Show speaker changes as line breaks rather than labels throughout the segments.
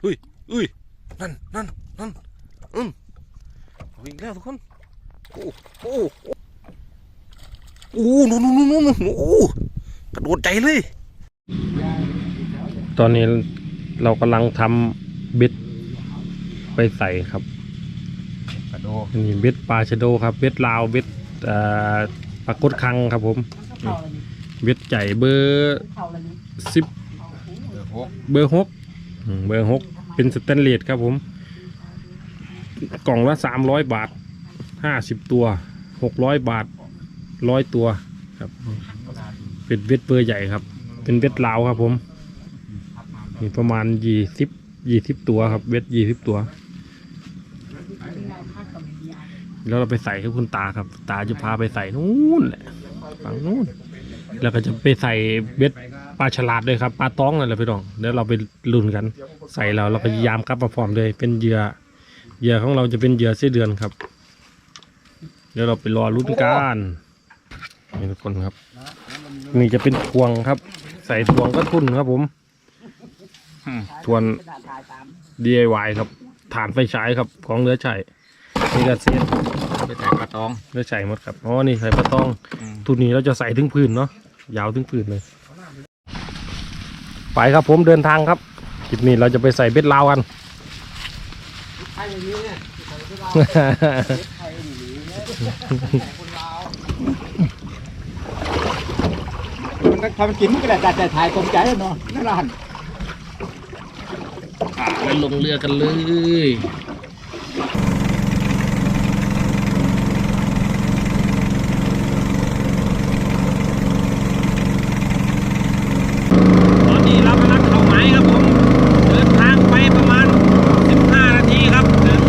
เฮ้ยเฮ้ยนั่นนั่นนั่นอืมเอาอีกแล้วทุกคน โอ้โอ้โอ้นู่นนู่นนู่นนู่นโอ้กระโดดใจเลย ตอนนี้เรากำลังทำเบ็ดไปใส่ครับ
กระโดด
นี่เบ็ดปลาชะโดครับเบ็ดลาวเบ็ดเอ่อปลากดคังครับผมเบ็ดใหญ่เบอร์สิบ
เดือหก
เบอร์หกอืม เบอร์หกเป็นสแตนเลสครับผม กล่องละสามร้อยบาทห้าสิบตัวหกร้อยบาทร้อยตัวครับเป็นเบ็ดเบอร์ใหญ่ครับ เป็นเบ็ดลาวครับผมมีประมาณยี่สิบยี่สิบตัวครับเบ็ดยี่สิบตัว แล้วเราไปใส่ให้คุณตาครับ ตาจะพาไปใส่นู่นแหละฝั่งนู่นแล้วก็จะไปใส่เบ็ด ปลาฉลาดด้วยครับปลาต้องนั่นแหละพี่น้องเดี๋ยวเราไปลุ้นกัน ใส่แล้วเราก็ยามกลับมาพร้อมเลยเป็นเหยื่อเหยื่อของเราจะเป็นเหยื่อไส้เดือนครับ เดี๋ยวเราไปรอลุ้นกันนี่ทุกคนครับ นี่จะเป็นพวงครับ ใส่พวงก็ทุ่นครับผมทวน DIY ครับฐานไฟฉายครับ ของเหลือใช้นี่ก็เสีย
ไปใส่ปลาตอง
เหลือใช้หมดครับอ๋อนี่ใส่ปลาต้องทุนนี้เราจะใส่ถึงพื้นเนาะยาวถึงพื้นเลย ไปครับผมเดินทางครับคลิปนี้เราจะไปใส่เบ็ดลาวกัน
มันก็ทำกินมันก็ได้แต่ถ่ายตรงใจเนาะนั่นละหัน
ไปลงเรือกันเลยตอนนี้เรากำลังเข้าหมายครับผม เดินทางไปประมาณ 15 นาทีครับถึง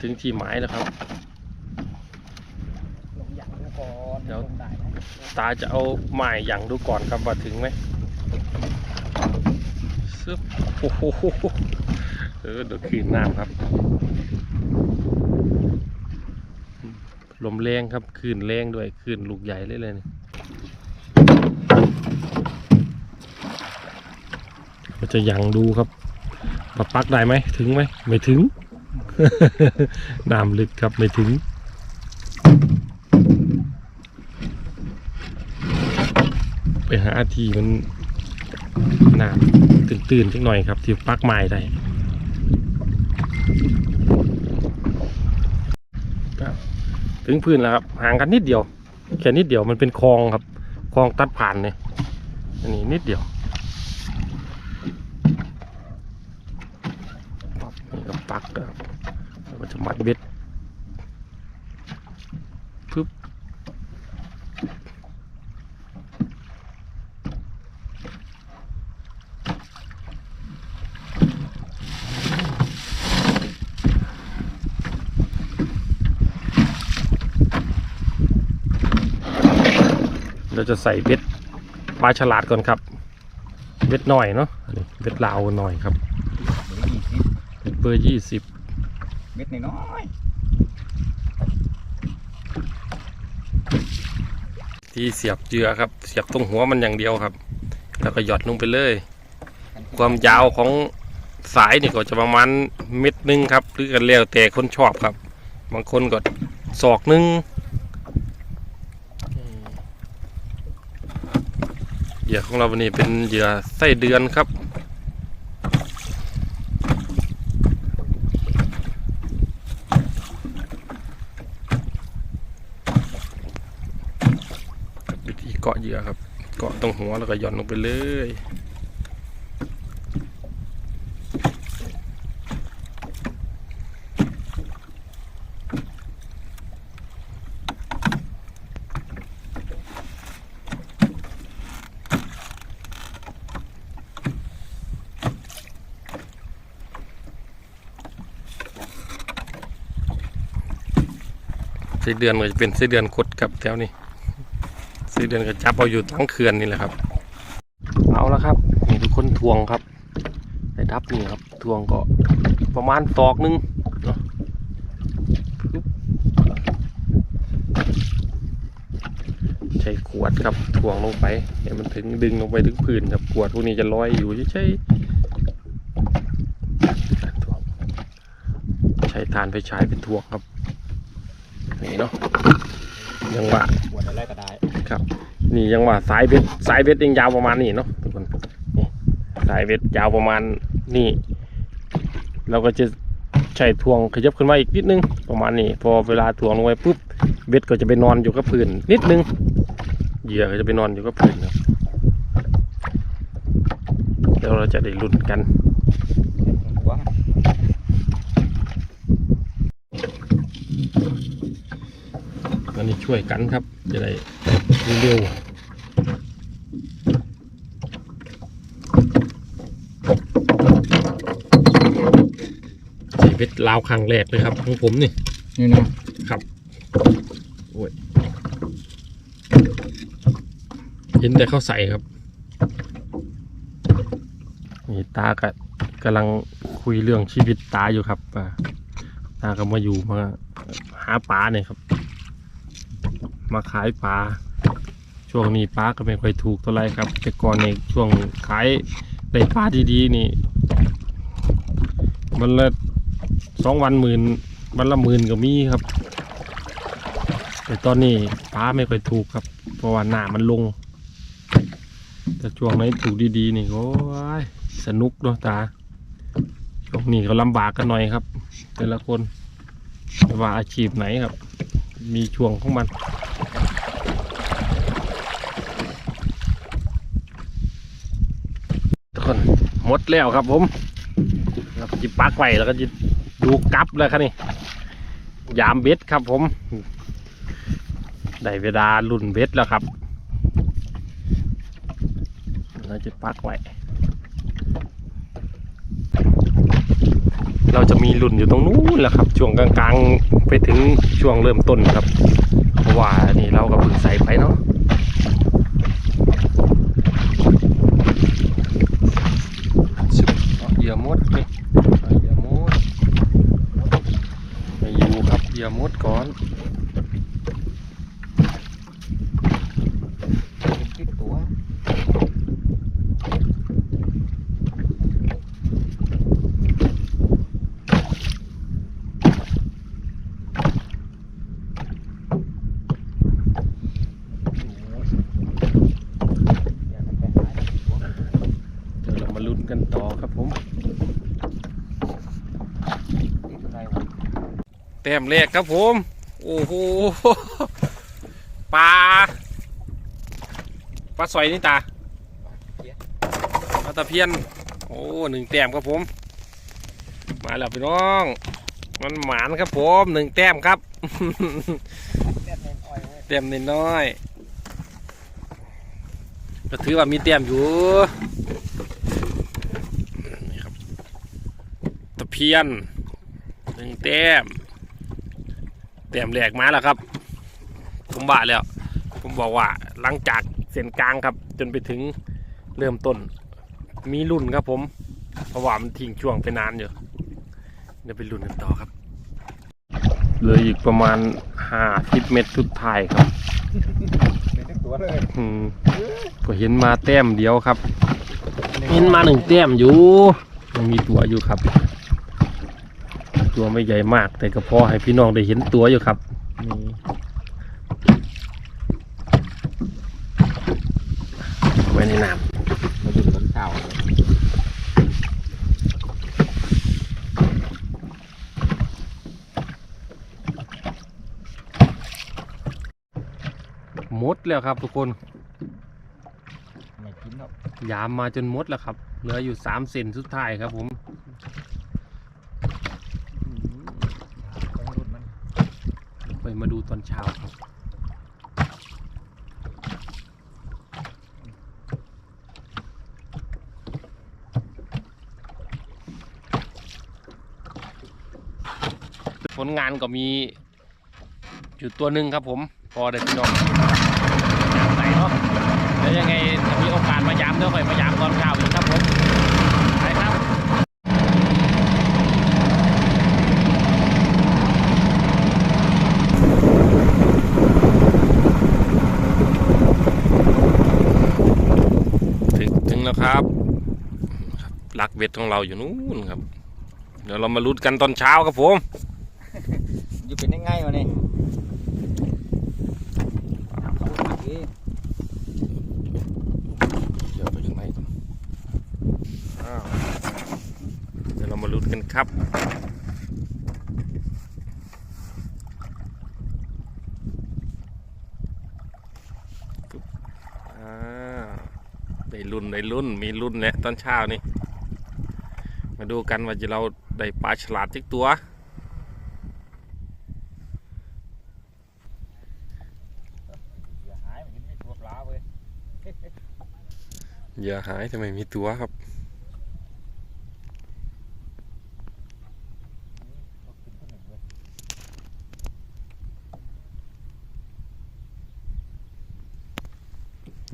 ถึงที่หมายแล้วครับ เดี๋ยวตาจะเอาไม้หยั่งดูก่อนครับว่าถึงไหมซึบโอ้โหเออเดี๋ยวคืนน้ำครับ ลมแรงครับคืนแรงด้วยคืนลูกใหญ่เลยเลยนี่ก็จะหยังดูครับว่าปักได้ไหมถึงไหมไม่ถึง น้ำลึกครับไม่ถึง ไป หาทีมันหน้ำตื่นๆสักหน่อยครับ ที่ปักไม้ได้ครับถึงพื้นแล้วครับห่างกันนิดเดียว แค่นิดเดียวมันเป็นคลองครับคลองตัดผ่านเนี่ยอันนี้นิดเดียวปักปักครับแล้วก็จะมัดเบ็ด เราจะใส่เบ็ดปลาฉลาดก่อนครับ เบ็ดหน่อยเนาะอันนี้เบ็ดลาวหน่อยครับ
ยี่สิบ
เบ็ดเบอร์ยี่สิบ
เม็ดน้อย
ที่เสียบเหยื่อครับ เสียบตรงหัวมันอย่างเดียวครับ แล้วก็หยอดลงไปเลย ความยาวของสายนี่ก็จะประมาณเม็ดหนึงครับ หรือกันแล้วแต่คนชอบครับ บางคนก็ศอกหนึงอืมเห ยื่อของเราวันนี้เป็นเหยื่อไส้เดือนครับ วิธีเกาะเหยื่อครับ เกาะตรงหัวแล้วก็หย่อนลงไปเลย ไส้เดือนก็จะเป็นไส้เดือนคดครับแถวนี้ซื้เดือนก็จับเอาอยู่ทั้งเขื่อนนี่แหละครับ เอาแล้วครับนี่ทุกคนทวงครับได้ดับนี่ครับทวงก็ประมาณตอกนึงเนาะใช้ขวดครับทวงลงไปให้มันถึงดึงลงไปถึงพื้นครับขวดพวกนี้จะลอยอยู่ใช่วงใช้ทานไปใช้เป็นทวงครับ นี่เนาะยังว่า
ปวดอะไรก็ได้
ครับ นี่ยังว่าสายเบ็ดสายเบ็ดยังยาวประมาณนี้เนาะทุกคนนี่สายเบ็ดยาวประมาณนี่เราก็จะใช้ทวงขยับขึ้นมาอีกนิดนึงประมาณนี้ พอเวลาทวงลงไปปุ๊บเบ็ดก็จะไปนอนอยู่กับพื้นนิดนึงเหยื่อก็จะไปนอนอยู่กับพื้นครับเดี๋ยวเราจะได้ลุ้นกัน
หัว
อั นนี้ช่วยกันครับ จะได้เร็วใส่เบ็ดลาวครั้งแรกเลยครับของผมนี่
นี่นะ
โอ้ย เห็นแต่เขาใส่ครับ นี่ตาก็กำลังคุยเรื่องชีวิตตาอยู่ครับอ่าตาก็มาอยู่มาหาปลาเนี่ยครับ มาขายปลาช่วงนี้ปลาก็ไม่ค่อยถูกเท่าไหรครับ แต่ก่อนในช่วงขายได้ปลาดีๆนี่มันละสองวันหมื่นวันละหมื่นก็มีครับ แต่ตอนนี้ปลาไม่ค่อยถูกครับ เพราะว่าหน้ามันลง แต่ช่วงไหนถูกดีๆนี่โอ้ยสนุกเนาะตาช่วงนี้ก็ลำบากกันหน่อยครับ แต่ละคนว่าอาชีพไหนครับ มีช่วงของมัน ทุกคน หมดแล้วครับผมแล้วก็จิปักไว้แล้วก็จิดูกลับแล้วครับนี่ยามเบ็ดครับผม ได้เวลารุ่นเบ็ดแล้วครับ เราจะปักไว้ เราจะมีรุ่นอยู่ตรงนู้นแหละครับ ช่วงกลางๆ ไปถึงช่วงเริ่มต้นครับ เพราะว่านี่เราก็เพิ่งใส่ไปเนาะชึบ เอาเหยื่อมดนี่เอาเหยื่อมดไปอยู่ครับเหยื่อมดก่อน
ติดตัว
เดี๋ยวเรามาลุ้นกันต่อครับผม แต้มแรกครับผม โอ้โหปลาปลาสอยนี่ตาปลาตะเพียน โอ้หนึ่งแต้มครับผม มาแล้วพี่น้อง มันหมานครับผมหนึ่งแต้มครับแต้มนิดน้อยๆก็ถือว่ามีแต้มอยู่นี่ครับตะเพียนหนึ่งแต้ม แต้มแรกมาแล้วครับ ผมบ่าแล้ว ผมบอกว่าหลังจากเส้นกลางครับ จนไปถึงเริ่มต้น มีรุ่นครับผม เพราะว่ามันทิ้งช่วงไปนานอยู่เดี๋ยวไปรุ่นกันต่อครับเหลืออีกประมาณห้าสิบเมตรสุดท้ายครับ
เป็นทั้งตัวเลย
อืมก็เห็นมาแต้มเดียวครับ เห็นมาหนึ่งแต้มอยู่ยังมีตัวอยู่ครับ ตัวไม่ใหญ่มาก แต่ก็พอให้พี่น้องได้เห็นตัวอยู่ครับนี่ไว้ในน้
มาดูต้นข้าวำ
หมดแล้วครับทุกคน
ไม่กินหรอก
ยามมาจนหมดแล้วครับ เหลืออยู่สามเซนสุดท้ายครับผม
ต้องรุ่นมัน
ไปมาดูต อนเช้าครับ ผลงานก็มีอยู่ตัวหนึ่งครับผมพอได้พี่น้องใส่เนาะแล้วยังไงถ้ามีโอกาสมายามเดี๋ยวค่อยมายามตอนเช้าอีกครับผมไปครับ ถึงถึงแล้วครับ ครับลักเบ็ดของเราอยู่นู้นครับ เดี๋ยวเรามาลุ้นกันตอนเช้าครับผม
อยู่เป็นยังไงวะนี่เขาทำเอง
เดี๋ยวไปข้างในก่อนอ้าวเดี๋ยวเรามาลุ้นกันครับปึ๊บอ่าได้ลุ้นได้ลุ้นมีลุ้นแหละตอนเช้านี่ มาดูกันว่าจะเราได้ปลาฉลาดจิกตัว
อย่าหายมันไม่ตัวปลาเว้ย
เหยื่อหายทำไมมีตัวครับ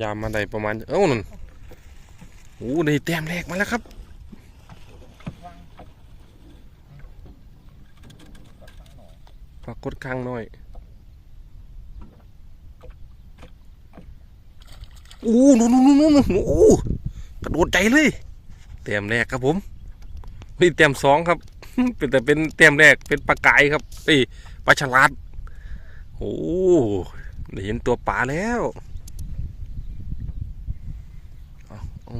ยามมาได้ประมาณ เอ้านั่นโอ้ได้แต้มแรกมาแล้วครับ ปรากฏข้างน้อยโอ้นู่นนู่นนู่นนู่นโอ้กระโดดใจเลยเต็มแรกครับผมนี่เต็มสองครับ เป็นแต่เป็นเต็มแรกเป็นปลากายครับเอ้ปลาฉลาดโอ้ได้เห็นตัวปลาแล้วเอาเอา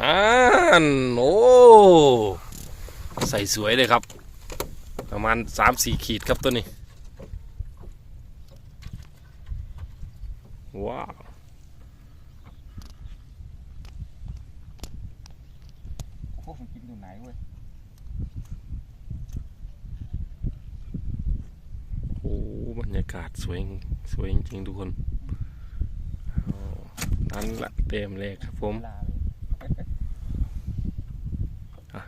นั่นโอ้ใส่สวยเลยครับ ประมาณสามสี่ขีดครับตัวนี้ ว้าว
พวกมันกินอยู่ไหนเว้ย
โอ้บรรยากาศสวย สวยจริงๆทุกคนอ๋อนั่นละเต็มเลยครับผม
ลา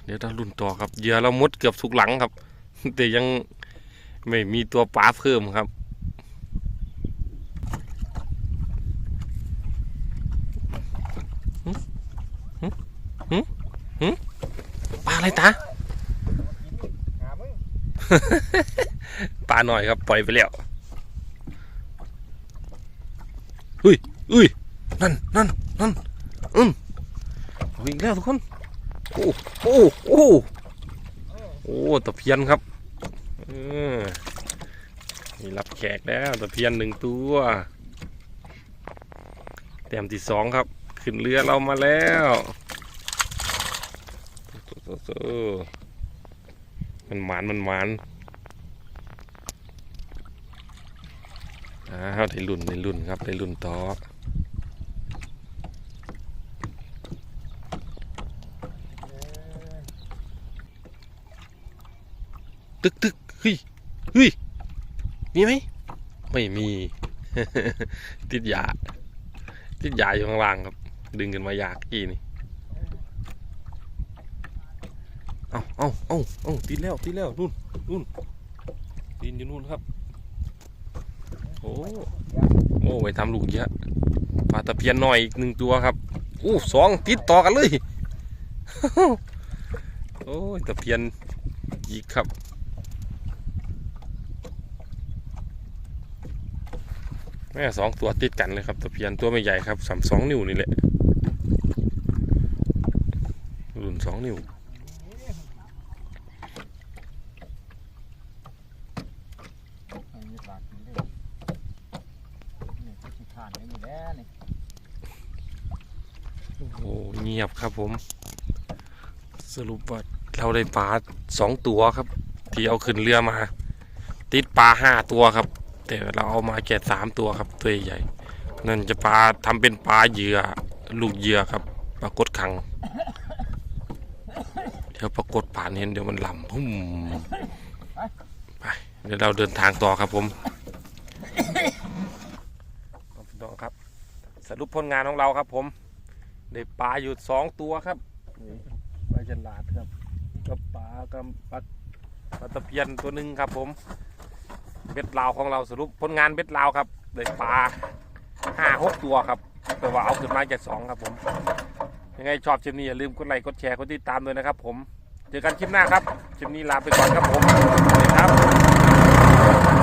เดี๋
ยวเราลุ่นต่อครับเหยื่อเรามดเกือบทุกหลังครับ แต่ยังไม่มีตัวปลาเพิ่มครับหึหึหึหึปลาอะไรตา
หา
ปลาหน่อยครับ ปล่อยไปแล้วอุ้ยอุ้ยนั่นนั่นนั่นอืมเอาอีกแล้วทุกคน โอ้โอ้โอ้โอ้ตะเพียนครับเออมีรับแขกแล้วตะเพียนหนึ่งตัว แต้มที่สองครับ ขึ้นเรือเรามาแล้วมันหมานมันหมานอ้าวได้รุ่นได้รุ่นครับได้รุ่นต่อ ตึกตึกเฮ้ยเฮ้ยมีไหมไม่มี ติดยา ติดยาอยู่ข้างล่างครับ ดึงกันมายากกี่นี่เอาเอาเอาเอาติดแล้วติดแล้วนู่นนู่นติดอยู่นู่นครับ โอ้โอ้ไปทำลูกเยอะปลาตะเพียนหน่อยอีกหนึ่งตัวครับอู้สองติดต่อกันเลย โอ้ยตะเพียนอีกครับ แม่สองตัวติดกันเลยครับตะเพียนตัวไม่ใหญ่ครับสามสองนิ้วนี่แหละรุ่นสองนิ้ว
ไม่มีปลากินเลยนี่ก็ขี้ผ่านไม่มีแล้วนี่
โอ้เงียบครับผม สรุปว่าเราได้ปลาสองตัวครับ ที่เอาขึ้นเรือมา ติดปลาห้าตัวครับ แต่เราเอามาแค่สามตัวครับตัวใหญ่ๆนั่นจะปลาทำเป็นปลาเหยื่อลูกเหยื่อครับปรากฏขัง เดี๋ยวปรากฏผ่านเห็นเดี๋ยวมันหล่ำพุ่มไปเดี๋ยวเราเดินทางต่อครับผมพี่น้องครับ สรุปผลงานของเราครับผมได้ปลาอยู่สองตัวครับ
ไปา
ฉลาดครับกับปลากับปลาปลาตะเพียนตัวหนึ่งครับผม เบ็ดลาวของเราสรุปผลงานเบ็ดลาวครับได้ปลาห้าหกตัวครับ แต่ว่าเอาขึ้นมาจากสองครับผม ยังไงชอบคลิปนี้อย่าลืมกดไลค์กดแชร์กดติดตามด้วยนะครับ ผมเจอกันคลิปหน้าครับคลิปนี้ลาไปก่อนครับผมสวัสดีครับ